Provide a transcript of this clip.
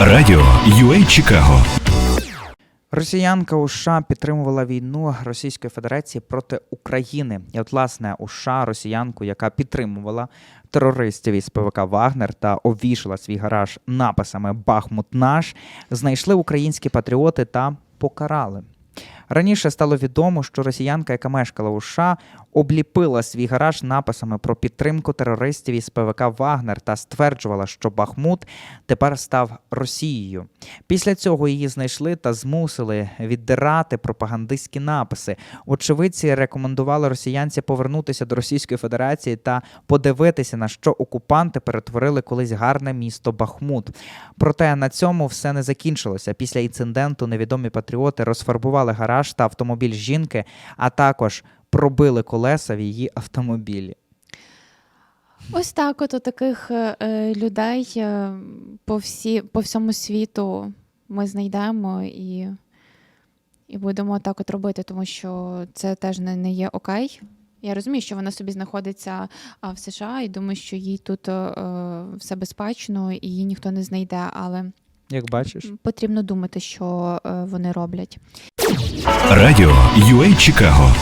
Радіо UA Чикаго Росіянка у США підтримувала війну Російської Федерації проти України. І от, власне, у США росіянку, яка підтримувала терористів із ПВК Вагнер та овішала свій гараж написами Бахмут наш, знайшли українські патріоти та покарали. Раніше стало відомо, що росіянка, яка мешкала у США, обліпила свій гараж написами про підтримку терористів із ПВК Вагнер та стверджувала, що Бахмут тепер став Росією. Pісля цього її знайшли та змусили віддирати пропагандистські написи. Очевидці рекомендували росіянці повернутися до Російської Федерації та подивитися, на що окупанти перетворили колись гарне місто Бахмут. Проте на цьому все не закінчилося. Після інциденту невідомі патріоти розфарбували гараж та автомобіль жінки, а також пробили колеса в її автомобілі. Ось так, от у таких е, е, людей е, по, всі, по всьому світу ми знайдемо і, і будемо так от робити, тому що це теж не, не є окей. Я розумію, що вона собі знаходиться а, в США і думаю, що їй тут е, все безпечно і її ніхто не знайде, але Як бачиш, потрібно думати, що е, вони роблять. Радіо UA Чикаго